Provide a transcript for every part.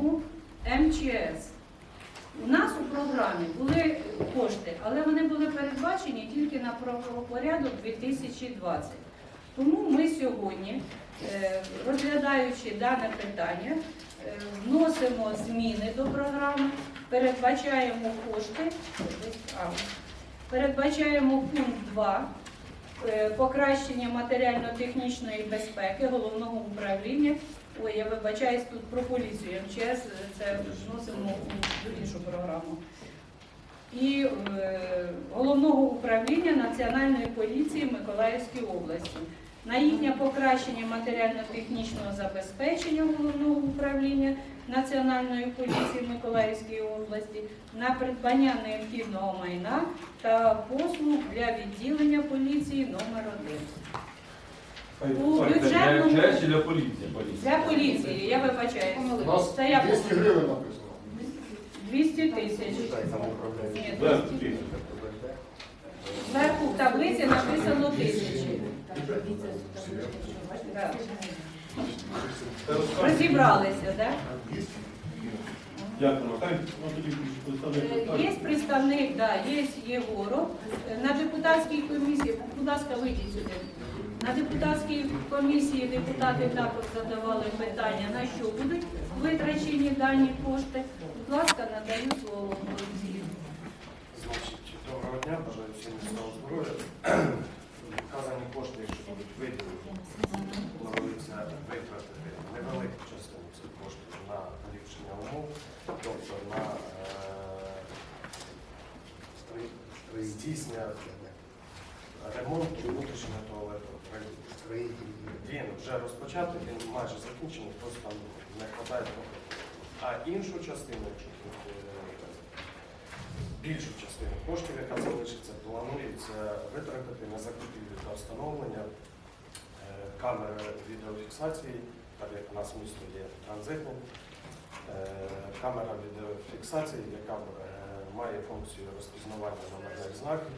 допомогу МЧС. У нас у програмі були кошти, але вони були передбачені тільки на правопорядок 2020. Тому ми сьогодні, е, розглядаючи дане питання, е, вносимо зміни до програми, передбачаємо кошти. Передбачаємо пункт 2 е, покращення матеріально-технічної безпеки головного управління. Ой, я вибачаюсь тут про поліцію МЧС, це вносимо у іншу програму. І е, головного управління Національної поліції Миколаївської області. На їхнє покращення матеріально-технічного забезпечення головного управління Національної поліції Миколаївської області, на придбання необхідного майна та послуг для відділення поліції номер 1 У бюджетному- чи для поліції? Для поліції, я вибачаюсь. У нас Це я 200 гривень написано. 200 тисяч. Ні, Без 200. тисяч. Зверху в таблиці написано тисячі. Так. Розібралися, так? Дякую. Хай, ну, тоді представник Е. Є представник, да, є Єгоров. Е, На депутатській комісії, будь ласка, вийдіть сюди. На депутатській комісії депутати також задавали питання, на що будуть витрачені дані кошти. Будь ласка, надаю слово. Олексію. Доброго дня, бажаю всім міцного здоров'я. Вказані кошти, якщо будуть виділені, планується витратити невелику частину цих коштів на поліпшення умов, тобто на е, здійснення ремонту внутрішнього туалету. Він вже розпочатий, він майже закінчений, просто там не вистачає трохи. А іншу частину, якщо е, більшу частину коштів, яка залишиться, планується витратити на закупівлю та встановлення е, камер відеофіксації, так як у нас місто є транзитним. Е, Камера відеофіксації, яка має функцію розпізнавання номерних знаків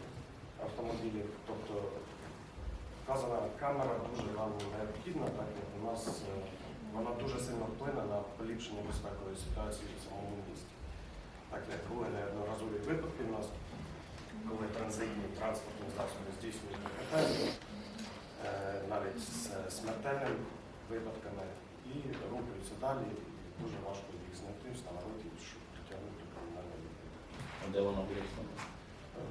автомобілів. Тобто вказана камера дуже нам необхідна, так як у нас е, вона дуже сильно вплине на поліпшення безпекової ситуації в самому місті. Так як були неодноразові випадки в нас, коли транзитні транспортні засоби здійснюють ДКТ, е, навіть з смертельними випадками, і рухаються далі, і дуже важко їх знайти, встановити, щоб притягнути до кримінальної відповідальності. А де вона буде?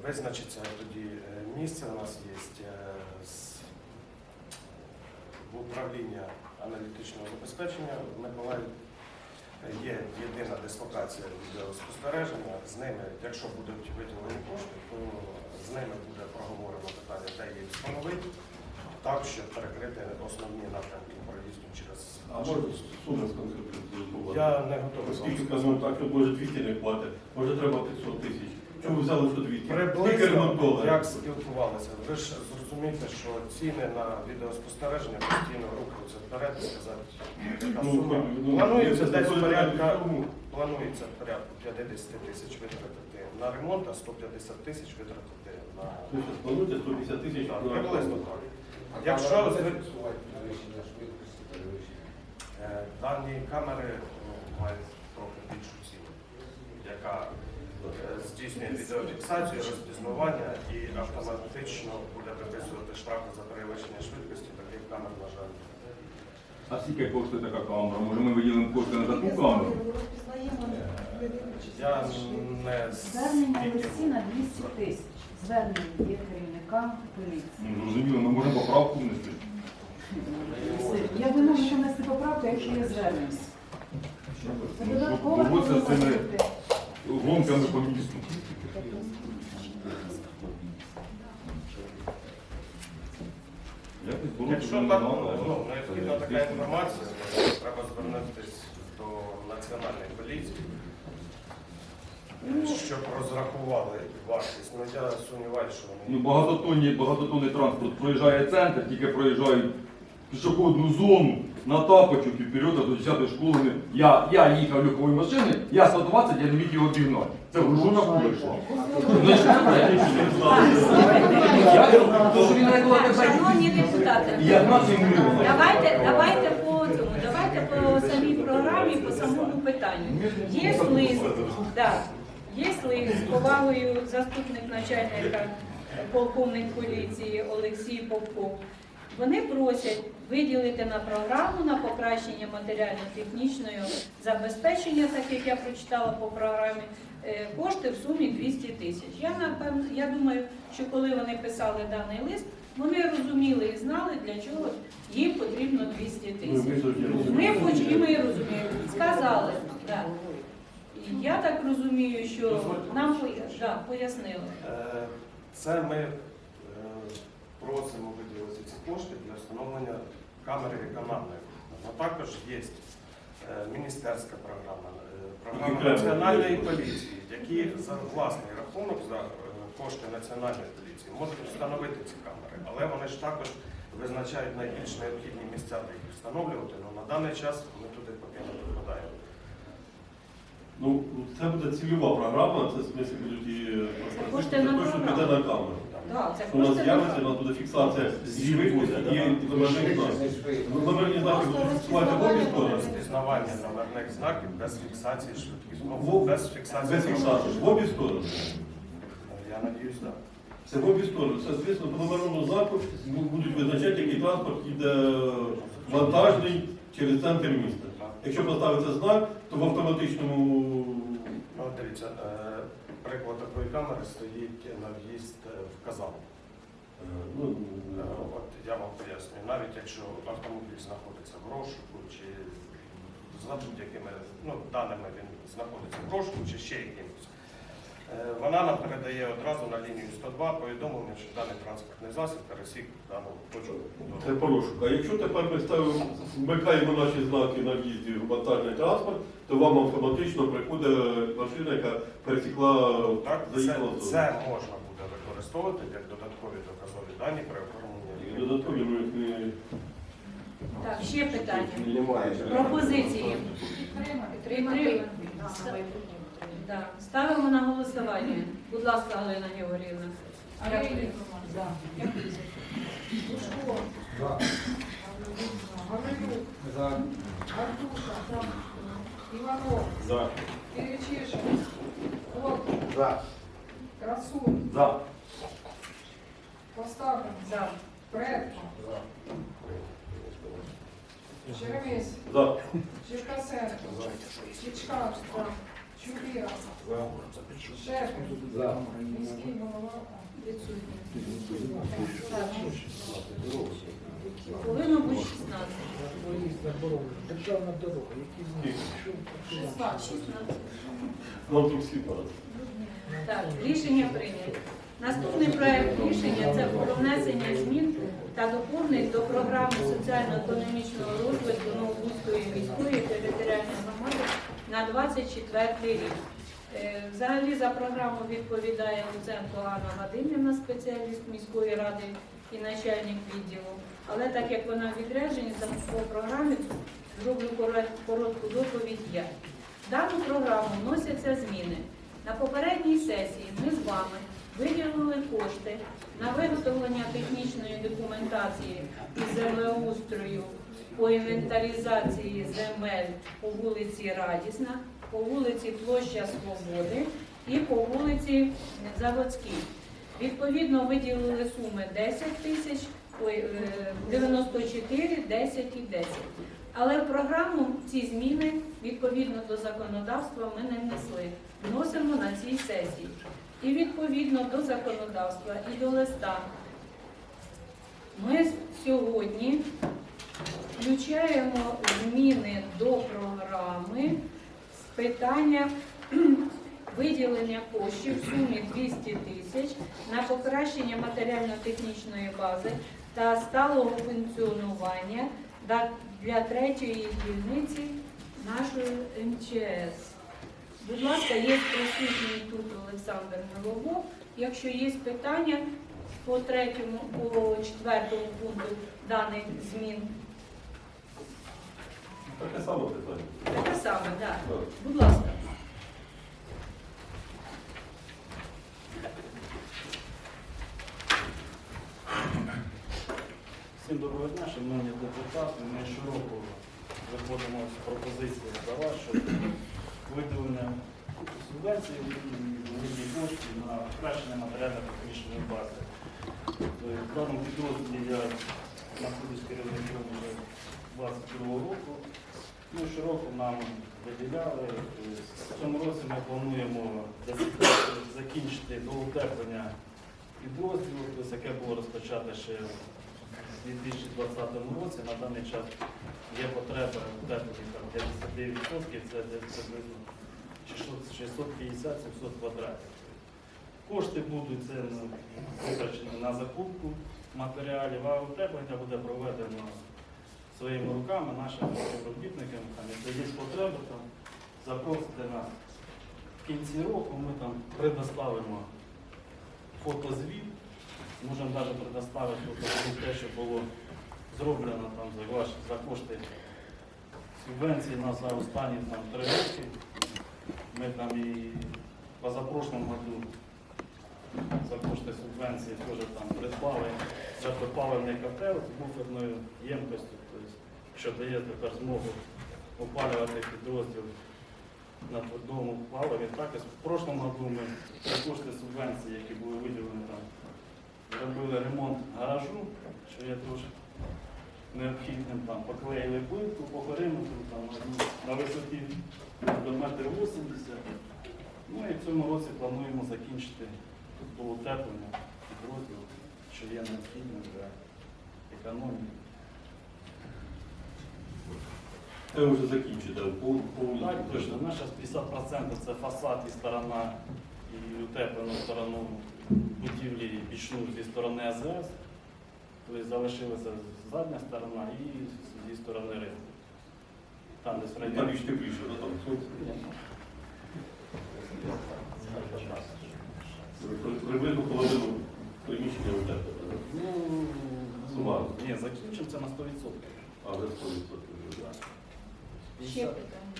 Визначиться тоді е, місце. У нас є е, з- в управління аналітичного забезпечення в Миколаїві. Є єдина дислокація відеоспостереження. З ними, якщо будуть виділені кошти, то з ними буде проговорено питання, де їх встановити, так, щоб перекрити основні напрямки проїзду через. А може суми сконкретизувати? Я не готовий. вам Оскільки казав так, що може 200 не платить, може треба 500 тисяч. Чому взяли, що 200? Скільки Приблизно, як спілкувалися, ви ж зрозумієте, що ціни на відеоспостереження постійно рухаються вперед і сказати, яка Ну, сума. ну, Планується це десь порядка, планується порядку 50 тисяч витратити на ремонт, а 150 тисяч витратити на що, 150 тисяч? Так, на приблизно так. Якщо зви- Е, дані камери ну, мають трохи більшу ціну, яка здійснює відеофіксацію, розпізнавання і автоматично буде виписувати штрафи за перевищення швидкості. Таких камер, на жаль, А скільки коштує така камера? Може ми виділимо кошти на таку камеру? я не Звернення скільки- листі на 200 тисяч. Звернення є керівника поліції. Ну, Зрозуміло, ми можемо поправку внести. Я ви можете внести поправку, якщо є звернення. Це Ну, додатково з цими гонками по місту. Якщо так ну, необхідна така інформація, то треба звернутися до національної поліції, щоб розрахували вартість. Ну я сумніваюся, що Ну, вони багатотонні, багатотонний транспорт проїжджає центр, тільки проїжджають пішохідну зону на тапочок і вперед до 10 школи. Я, я їхав люковою машиною, я 120, я не міг його обігнати. Це що він регулювати Шановні депутати, Я давайте, давайте по цьому, давайте по самій програмі, по самому питанню. Є лист, да, є лист з повагою заступник начальника полковник поліції Олексій Попков. Вони просять виділити на програму на покращення матеріально-технічного забезпечення, так як я прочитала по програмі, е, кошти в сумі 200 тисяч. Я напевно, я думаю, що коли вони писали даний лист, вони розуміли і знали, для чого їм потрібно 200 тисяч. Ми хоч і ми розуміємо, сказали. Да. Я так розумію, що нам да, пояснили. Е, Це ми просимо виділити ці кошти для встановлення камери канальної. А також є е, міністерська програма, е, програма національної поліції, які за власний рахунок за е, кошти національної поліції можуть встановити ці камери, але вони ж також визначають найбільш необхідні місця, де їх встановлювати. Ну, на даний час ми туди поки не попадаємо. Ну, це буде цільова програма, це в смислі будуть і кошти на точно програму. піде на камеру. Да, це У нас кошти з'явиться, у на нас буде фіксація живих і номерних знаків. Ну, номерні знаки будуть фіксувати в обі сторони. Розпізнавання номерних знаків без фіксації швидкість. Ну, В- без фіксації. Без фіксації, в обі сторони. Я надіюсь, так. Це в обі сторони. Це, звісно, по номерному знаку будуть визначати, який транспорт іде вантажний через центр міста. Якщо поставиться знак, то в автоматичному Ну, дивіться, е, приклад такої камери стоїть на в'їзд е, в Казан. е, ну, Е, От я вам пояснюю, навіть якщо автомобіль знаходиться в розшуку, чи за будь-якими ну, даними він знаходиться в розшуку, чи ще якимось. Е, Вона нам передає одразу на лінію 102 повідомлення, що даний транспортний засіб пересік дану точку. Це порушок. А якщо тепер ми вмикаємо наші знаки на в'їзді в вантажний транспорт, то вам автоматично приходить машина, яка пересікла Так, це, заїхала зону. це можна буде використовувати як додаткові доказові дані при оформленні. Додаткові їх не Так, ще питання. Пропозиції. Підтримати. Підтримати. Да. Ставимо на голосування. Будь ласка, Галина Георгіївна. За. Лужко. Гаврилюк. За. Артуша. Іванов. За. Киричишин. За. Красун. За. Поставлен. За. Предко. Черемис. за. Черкасенко. Чичкар. Міський голова. Відсутні. Повинно бути 16. Державна дорога, які Скільки? 16. Нам тут всі пора. Так, рішення прийнято. Наступний проект рішення це про внесення змін та доповнень до програми соціально-економічного розвитку Новобузької міської територіальної громади на 24 рік. Е, Взагалі за програму відповідає Луценко Анна Вадимівна, спеціаліст міської ради і начальник відділу. Але так як вона в відрядженні, по програмі зроблю коротку доповідь я. В дану програму вносяться зміни. На попередній сесії ми з вами виділили кошти на виготовлення технічної документації із землеустрою по інвентаризації земель по вулиці Радісна, по вулиці Площа Свободи і по вулиці Заводській. Відповідно, виділили суми 10 тисяч, е, 94, 10 і 10. Але в програму ці зміни відповідно до законодавства ми не внесли. Вносимо на цій сесії. І відповідно до законодавства і до листа ми сьогодні включаємо зміни до програми з питання виділення коштів в сумі 200 тисяч на покращення матеріально-технічної бази та сталого функціонування для третьої дільниці нашої МЧС. Будь ласка, є присутній тут Олександр Миловок. Якщо є питання по третьому, по четвертому пункту даних змін, Таке саме питання. таке саме, так. Так. Будь ласка. Всім доброго дня, шановні депутати. Ми щороку виходимо з пропозицією до вас, що виділення субвенції у вигляді коштів на покращення матеріально-технічної бази. Тобто, В даному підрозділі я знаходжусь керівником вже 22 року. Ну, щороку нам виділяли. Тобто, В цьому році ми плануємо закінчити до утеплення підрозділу, тобто, яке було розпочато ще у 2020 році. На даний час є потреба утеплення там 59%, це десь приблизно 650-700 квадратів. Кошти будуть ну, витрачені на закупку матеріалів, а утеплення буде проведено своїми руками, нашими співробітниками. Там, якщо є потреба, там, запросите нас в кінці року, ми там предоставимо фотозвіт, можемо навіть предоставити фотозвіт те, що було зроблено там за, ваші, за кошти субвенції на за останні там, три роки. Ми там і позапрошлому году за кошти субвенції теж там придбали жертвопаливний котел з буферною ємкостю, тобто, що дає тепер змогу опалювати підрозділ на твердому паливі. Також в прошлому году ми за кошти субвенції, які були виділені там, зробили ремонт гаражу, що є дуже необхідним, там, поклеїли плитку по периметру там, на- на висоті до метр 80. Ну і в цьому році плануємо закінчити до утеплення підрозділу, що є необхідним для економії. Ви вже закінчите, повністю. Так, точно. У нас зараз 50% це фасад і сторона, і утеплену сторону будівлі бічну зі сторони АЗС. Тобто залишилася задня сторона і зі сторони ринку. Там десь в Там більш тепліше, да, там Приблизно половину приміщення утеплено. Ну, Сумарно. ні, закінчимо це на 100%. А вже 100%. Ще питання.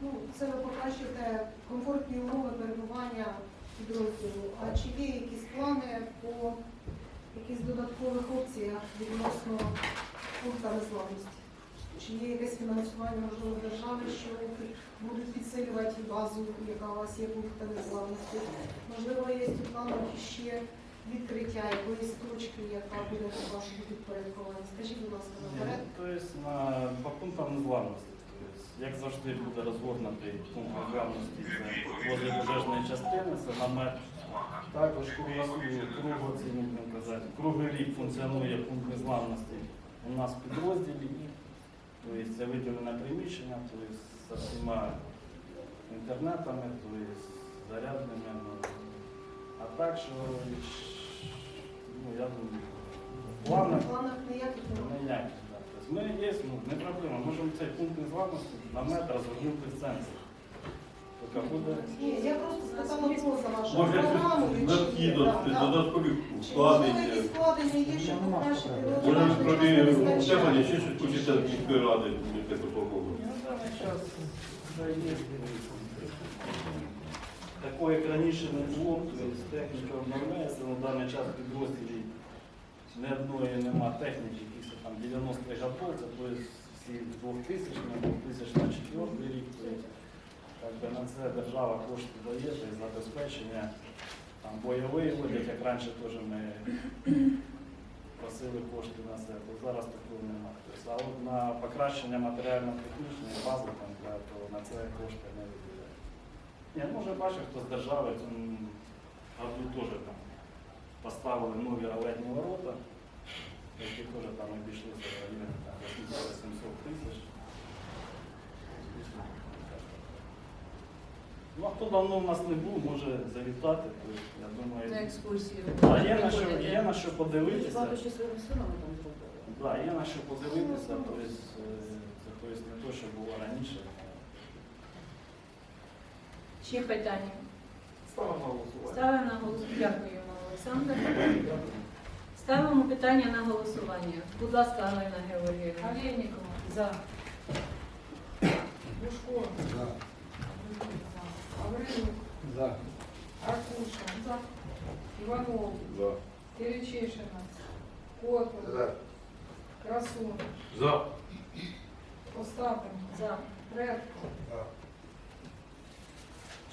Ну, це ви покращите комфортні умови перебування підрозділу. А чи є якісь плани по якихось додаткових опціях відносно пункту незламності? Чи є якесь фінансування, можливо, держави, що будуть підсилювати базу, яка у вас є пункта незламності? Можливо, є у планах ще відкриття якоїсь точки, яка буде по вашому підпорядкуванні? Скажіть, будь ласка, наперед. Тобто на, по пунктам незламності. Тобто, як завжди буде розгорнутий пункт незламності, це возле пожежної частини, це намет. Також казати, круглий рік функціонує пункт незламності у нас в підрозділі. Тобто це виділене приміщення, тобто з всіма інтернетами, тобто зарядними. ну. А так, що ну, я думаю, в планах планах ніяких немає. Ми є, ну, не проблема. Можемо цей пункт незламності на метр розвернути в центрі. Буде. Ні, я просто спитала поза вашу Може, програму. додаткові Чи можливо вкладення. є, щоб покращити Може, розвиток крові утеплення, ще щось хочеться від міської ради, час вже. Такого, як раніше не було, тобто техніка обновляється, на даний час в підрозділі ні одної нема техніки, якісь там 90 готов, це тобто всі 2000 2004 рік. Тобто, так би на це держава кошти дає, тобто забезпечення там, бойовий вигляд, як раніше теж ми просили кошти на це, то зараз такого немає. Тобто, а от на покращення матеріально-технічної бази там, того, на це кошти не виділяють. Ні, ну вже бачив, хто з держави году теж там поставили нові ролетні ворота, які теж там обійшлися в районі 800 тисяч. Ну, а хто давно в нас не був, може завітати, то, я думаю. На екскурсію. Да, є, на що, є на що подивитися. Складу ще своїми силами там зробили. Да, є на що подивитися, тобто, е, це тобто, не те, що було раніше. Ще питання. Ставимо на голосування. Ставимо на голосування. Дякуємо, Олександр. Ставимо питання на голосування. Будь ласка, Галина Георгіївна. Олейникова, За. Бушко, Аврилюк, За. Аркуша, Иванов, За. Перечишина, Котов, Красун, За. Остапенко. За. Предко.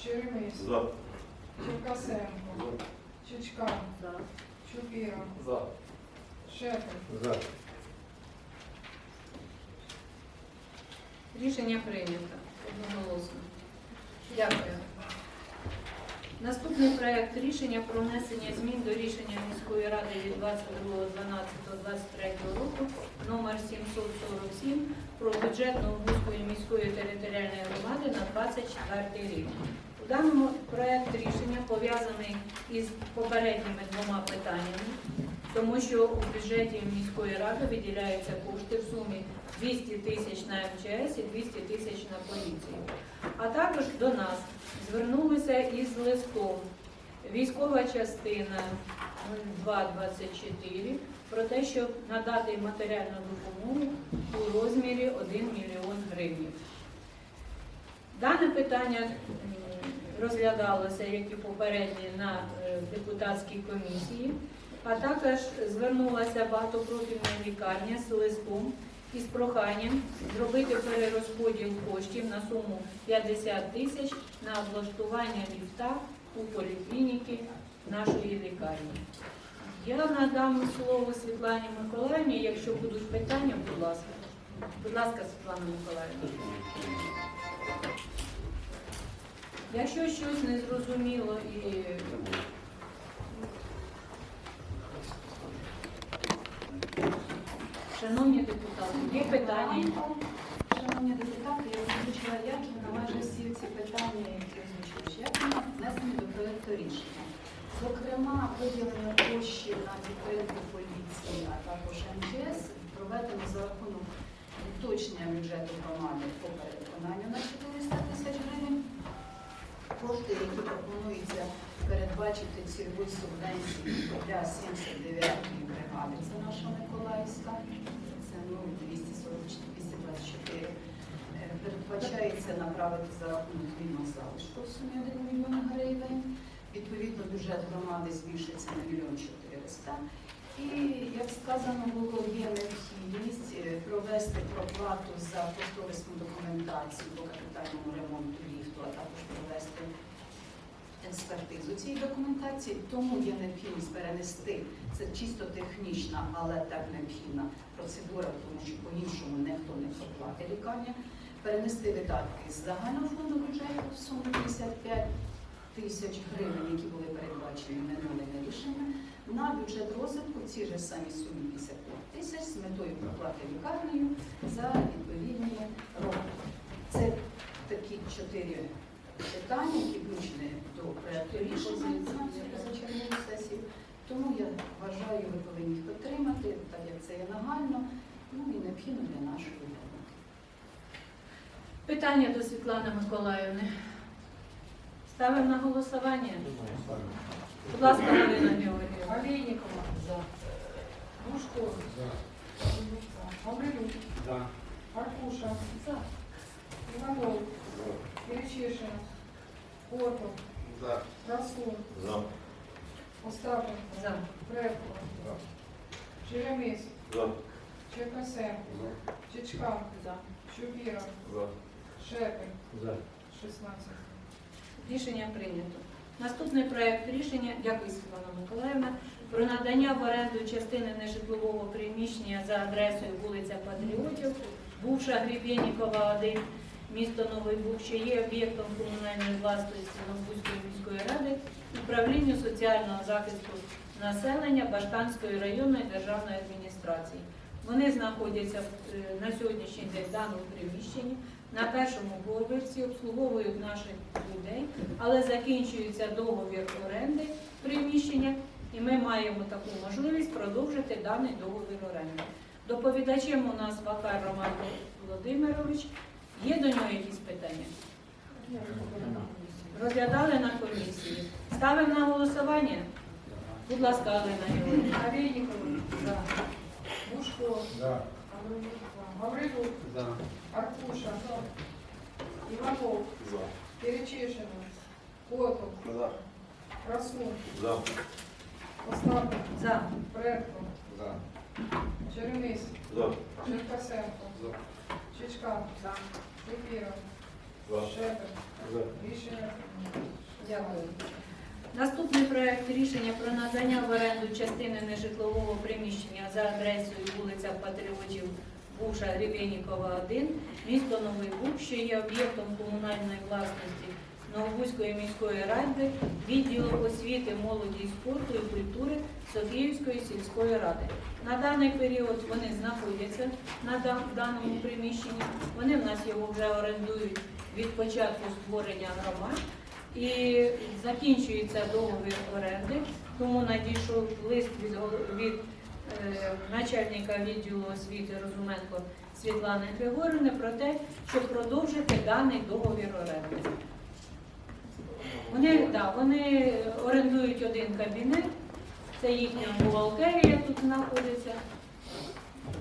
Черемис. За. Черкасенко. Чичкан. За. Чупіра. За. Шепель. За. Рішення прийнято одноголосно. Дякую. Наступний проект рішення про внесення змін до рішення міської ради від 22.12.23 року номер 747 про бюджет Новобузької міської територіальної громади на 24 рік. У даному проект рішення пов'язаний із попередніми двома питаннями, тому що у бюджеті міської ради виділяються кошти в сумі 200 тисяч на МЧС і 200 тисяч на поліцію. А також до нас звернулися із листом військова частина 0224 про те, щоб надати матеріальну допомогу у розмірі 1 мільйон гривень. Дане питання розглядалося, як і попередні, на е, депутатській комісії, а також звернулася багатопрофільна лікарня з листом із проханням зробити перерозподіл коштів на суму 50 тисяч на облаштування ліфта у поліклініки нашої лікарні. Я надам слово Світлані Миколаївні, якщо будуть питання, будь ласка. Будь ласка, Світлана Миколаївна. Якщо щось не зрозуміло і шановні депутати, є питання? Шановні депутати, я озвучила, як і на майже всі ці питання, які озвучуєш, як внесені до проєкту рішення. Зокрема, виділення коштів на підтримку поліції, а також МЧС проведено за рахунок уточнення бюджету громади по переконанню на 400 тисяч гривень. Кошти, які пропонується передбачити цільові субвенції для 79-ї бригади, наша Миколаївська, це ну, 224, Е, передбачається направити за рахунок вільного залишку в сумі 1 мільйон гривень. Відповідно, бюджет громади збільшиться на мільйон 400. І, як сказано було, є необхідність е, провести проплату за кошторисну документацію по капітальному ремонту ліфту, а також провести експертизу цієї документації. Тому є необхідність перенести це чисто технічна, але так необхідна процедура, тому що по-іншому ніхто не проплатить лікарня. Перенести видатки з загального фонду бюджету в суму 55 тисяч гривень, які були передбачені минулими рішеннями, на бюджет розвитку в цій же самій сумі 55 тисяч з метою проплати лікарнею за відповідні роки. Це такі чотири питання, які включені до проекту рішення за чергову сесію. Тому я вважаю, ви повинні їх підтримати, так як це є нагально, ну і необхідно для нашої роботи. Питання до Світлани Миколаївни. Ставимо на голосування. Будь ласка, Галина Георгіївна. Олейникова. За. Бушко. Гаврилюк. За. Аркуша. За. Иванов. Перечишин. Котов. За. Красун. За. Остапенко. За. Предко. Черемис. За. Черкасенко. Чичкан. За. Чупіра. За. Шепель. За. 16. Рішення прийнято. Наступний проект рішення, дякую Світлана Миколаївна, про надання в оренду частини нежитлового приміщення за адресою вулиця Патріотів, бувша Гребєнікова, 1, місто Новий Буг, що є об'єктом комунальної власності Новбузької міської ради, управлінню соціального захисту населення Баштанської районної державної адміністрації. Вони знаходяться е, на сьогоднішній день в даному приміщенні на першому поверсі, обслуговують наших людей, але закінчується договір оренди приміщення, і ми маємо таку можливість продовжити даний договір оренди. Доповідачем у нас Вакар Роман Володимирович. Є до нього якісь питання? Розглядали на комісії. Ставимо на голосування. Будь ласка, Галина Георгіївна. За. Бушко. За. Гаврилюк. За. Аркуша. Иванов. За. Перечишин. Котов. За. Красун. За. Остапенко. За. Предко. За. Черемис. За. Черкасенко. За. Чичка. За. Шипіров. За. Шепер. Рішення. Дякую. Наступний проект рішення про надання в оренду частини нежитлового приміщення за адресою вулиця Патріотів Буша Рівенікова, 1, місто Новий Буг, що є об'єктом комунальної власності Новобузької міської ради, відділу освіти, молоді і спорту і культури Софіївської сільської ради. На даний період вони знаходяться на даному приміщенні. Вони в нас його вже орендують від початку створення громад. І закінчується договір оренди, тому надійшов лист від, від е, начальника відділу освіти Розуменко Світлани Григорівни про те, щоб продовжити даний договір оренди. Вони, да, вони орендують один кабінет, це їхня бухгалтерія тут знаходиться.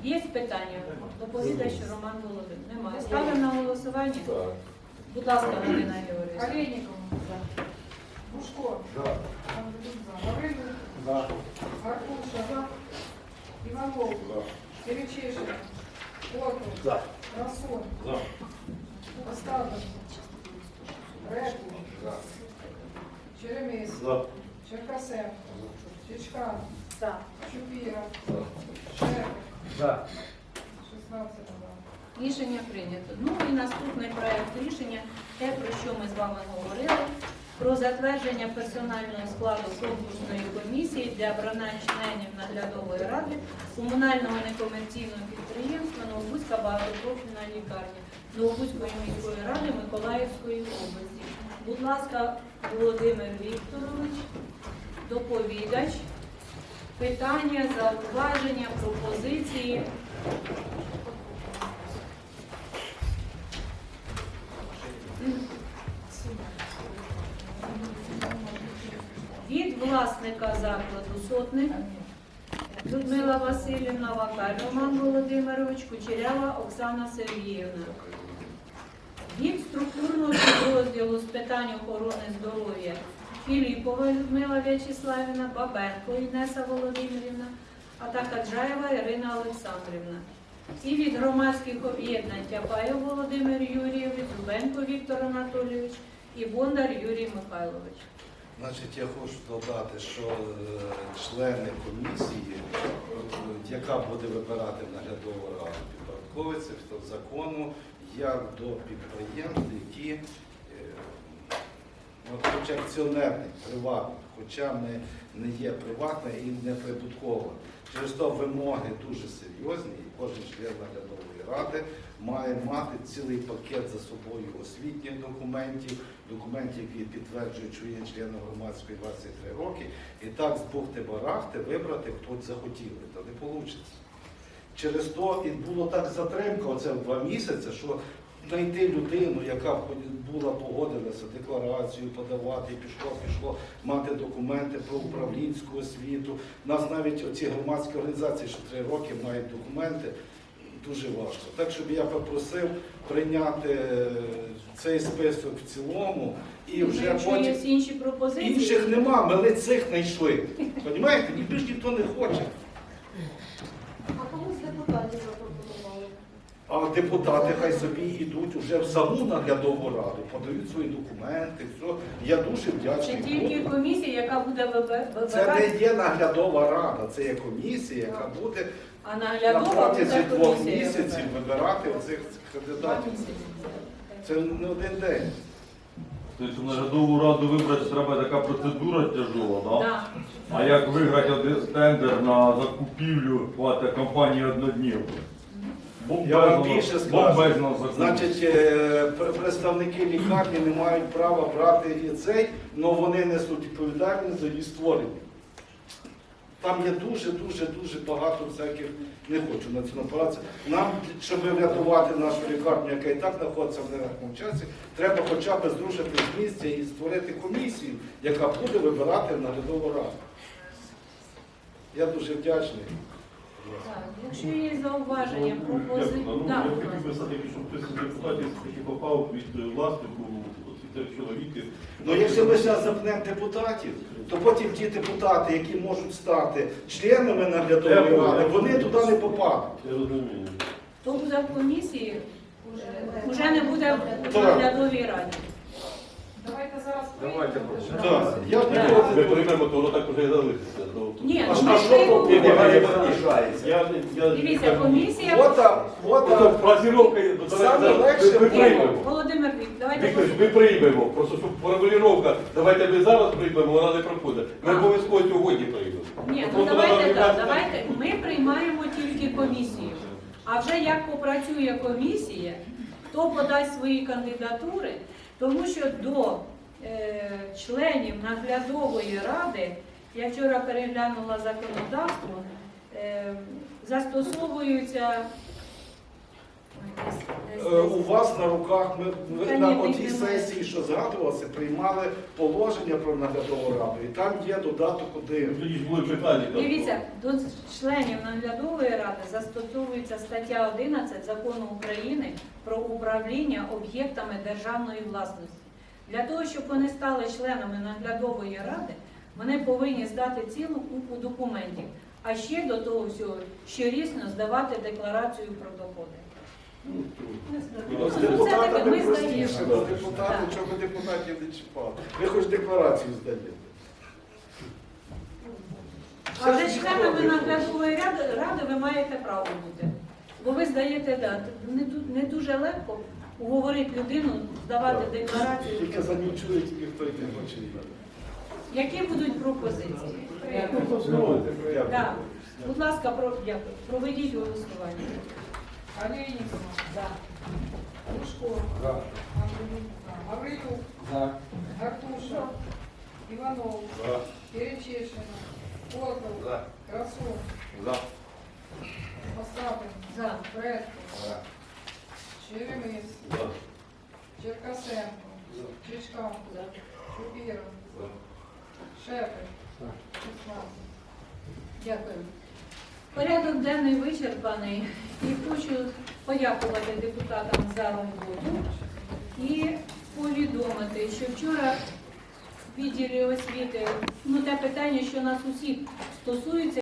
Є питання? Доповідач Роман Володимир. Немає. Ставимо на голосування. Будь ласка, Галина Георгіївна. Олейников. Бушко. За. Гаврилюк. За. Аркуша. Иванов. Перечишин. Котов. За. Красун. За. Остапов. Репу. Черемис. За. Черкасев. Чичка. За. Чупира. За. Шепер. За. 16 за. Рішення прийнято. Ну і наступний проект рішення, те, про що ми з вами говорили, про затвердження персонального складу конкурсної комісії для обрання членів наглядової ради комунального некомерційного підприємства Новобузька багатопрофільна лікарня Новобузької міської ради Миколаївської області. Будь ласка, Володимир Вікторович, доповідач, питання, зауваження, пропозиції. Від власника закладу сотник Людмила Васильівна Вакар, Роман Володимирович, Кучерява Оксана Сергіївна. Від структурного підрозділу з питань охорони здоров'я Філіпова Людмила В'ячеславівна, Бабенко Інеса Володимирівна, а Такаджаєва Ірина Олександрівна. І від громадських об'єднань Тяпаєв Володимир Юрійович, Зубенко Віктор Анатолійович і Бондар Юрій Михайлович. Значить, я хочу додати, що е, члени комісії, е, яка буде вибирати наглядову раду, підпорядковується до закону як до підприємств, які хоч акціонерних, приватних, хоча ми не є приватне і не прибуткове. Через то вимоги дуже серйозні, і кожен член наглядової ради має мати цілий пакет за собою освітніх документів, документів, які підтверджують, що є членом громадської 23 роки, і так з бухти барахти вибрати, хто захотіли, то не вийде. Через то і було так затримка, оце два місяці, що знайти людину, яка була погодилася декларацію подавати, пішло, пішло мати документи про управлінську освіту. Нас навіть оці громадські організації, що три роки мають документи, дуже важко. Так, щоб я попросив прийняти е, цей список в цілому і вже Якщо потім. інші пропозиції, Інших нема, ми цих знайшли. Понімаєте? Ніби ж ніхто не хоче. А кому з депутатів запропонували? А депутати хай собі йдуть уже в саму наглядову раду, подають свої документи, все. Я дуже це вдячний. тільки комісія, яка буде вибе- Це не є наглядова рада, це є комісія, яка буде а на протязі двох місяців вибирати оцих кандидатів. Це не один день. Тобто наглядову раду вибрати треба така процедура тяжова, да? Да. А як виграти один тендер на закупівлю компанії одноднівку? Я вам більше скажу. Бомбезно. Значить, е, пр- представники лікарні не мають права брати і цей, але вони несуть відповідальність за її створення. Там є дуже, дуже, дуже багато всяких, не хочу на цю напиратися. Нам, щоб врятувати нашу лікарню, яка і так знаходиться в нелегкому часі, треба хоча б зрушити з місця і створити комісію, яка буде вибирати наглядову раду. Я дуже вдячний. Так, Якщо є зауваження, Ну, пропозиції. Ну, Я хотів би все-таки, щоб хтось із депутатів таки попав від е, власнику, оці цих чоловіків. Ну якщо ми зараз запнемо депутатів, то потім ті депутати, які можуть стати членами наглядової ради, вони туди не попадуть. Я розумію. Буде в комісії, вже не буде в наглядовій раді. Давайте зараз. Так, я проти Ми приймемо, то воно так уже і залишиться. То- Ні, ну що- ми ж? Я, я, Дивіться, комісія. Фото, Ото фото. фразіровка є, Саме давайте- легше ми Ні, приймемо. Володимир Вік, давайте. Ми приймемо. Просто щоб формулювання, давайте ми зараз приймемо, вона не проходить. Ми А. обов'язково сьогодні приймемо. Ні, ну Просто давайте треба так, давайте. Ми приймаємо тільки комісію. А вже як попрацює комісія, хто подасть свої кандидатури, тому що до членів наглядової ради, я вчора переглянула законодавство, е, застосовуються. Е. У вас на руках ми, ми на ні, одній сесії, що згадувалося, приймали положення про наглядову раду, і там є додаток один. Були питання. Дивіться, до членів наглядової ради застосовується стаття 11 закону України про управління об'єктами державної власності. Для того, щоб вони стали членами наглядової ради, вони повинні здати цілу купу документів. А ще до того всього щорічно здавати декларацію про доходи. Ну, З депутатами ми простіше, здаємо. Так. чого депутатів не чіпали. Ви хоч декларацію здаєте. А вже членами наглядової ради, ради ви маєте право бути. Бо ви здаєте да, не, ду- не дуже легко уговорити людину здавати декларацію. Тільки занічують, ніхто й не хоче. Які будуть пропозиції? Дякую. Так. Будь ласка, про, дякую. проведіть голосування. Олейникова, За. Лужко, Андрюк, Гаврилюк, Гартуша, Иванов, Перечешина, Котов, Красов, Остапин, За. Предко, Черемис, Да. Черкасенко, Чичкан, Шупира, Шепель, 16. Дякую. Порядок денний вичерпаний. І хочу подякувати депутатам за роботу і повідомити, що вчора в відділі освіти ну, те питання, що нас усіх стосується.